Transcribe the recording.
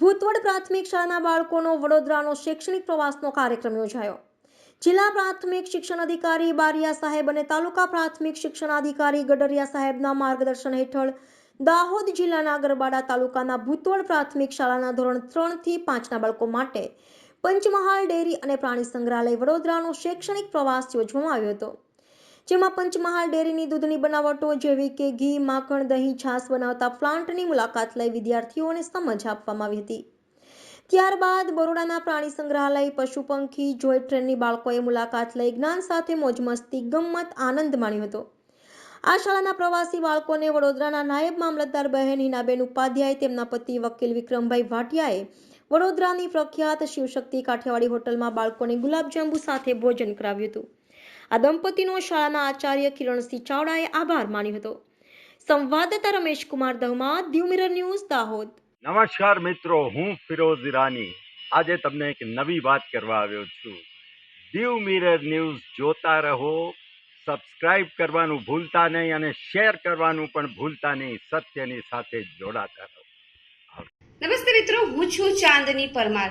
ભૂતવડ પ્રાથમિક શાળાના બાળકોનો વડોદરાનો શૈક્ષણિક પ્રવાસનો કાર્યક્રમ યોજાયો. જિલ્લા પ્રાથમિક શિક્ષણ અધિકારી બારિયા સાહેબ અને તાલુકા પ્રાથમિક શિક્ષણ અધિકારી ગડરિયા સાહેબના માર્ગદર્શન હેઠળ દાહોદ જિલ્લાના ગરબાડા તાલુકાના ભૂતવડ પ્રાથમિક શાળાના ધોરણ ત્રણથી પાંચના બાળકો માટે પંચમહાલ ડેરી અને પ્રાણી સંગ્રહાલય વડોદરાનો શૈક્ષણિક પ્રવાસ યોજવામાં આવ્યો હતો. જેમાં પંચમહાલ ડેરીની દૂધની બનાવટો જેવી કે ઘી, માખણ, દહીં, છાશ બનાવતા પ્લાન્ટની મુલાકાત લઈ વિદ્યાર્થીઓને સમજ આપવામાં આવી હતી. ત્યારબાદ બરોડાના પ્રાણી સંગ્રહાલય પશુ પંખી જોય ટ્રેનની બાળકોએ મુલાકાત લઈ જ્ઞાન સાથે મોજ મસ્તી ગમત, આનંદ માણ્યો હતો. આ શાળાના પ્રવાસી બાળકોને વડોદરાના નાયબ મામલતદાર બહેન હિનાબેન ઉપાધ્યાય, તેમના પતિ વકીલ વિક્રમભાઈ ભાટિયાએ વડોદરાની પ્રખ્યાત શિવશક્તિ કાઠિયાવાડી હોટલમાં બાળકોને ગુલાબજાંબુ સાથે ભોજન કરાવ્યું હતું. આ દંપતીનો શાળાના આચાર્ય કિરણસિંહ ચાવડાએ આભાર માન્યો હતો. સંવાદદાતા રમેશ કુમાર દહમા દીવ મિરર ન્યૂઝ દાહોદ. નમસ્કાર મિત્રો હું ફિરોઝ ઈરાની આજે તમને એક નવી વાત કરવા આવ્યો છું. દીવ મિરર ન્યૂઝ જોતા રહો સબસ્ક્રાઇબ કરવાનું ભૂલતા નહીં અને શેર કરવાનું પણ ભૂલતા નહીં સત્યની સાથે જોડાતા રહો. નમસ્તે મિત્રો હું છું ચાંદની પરમાર.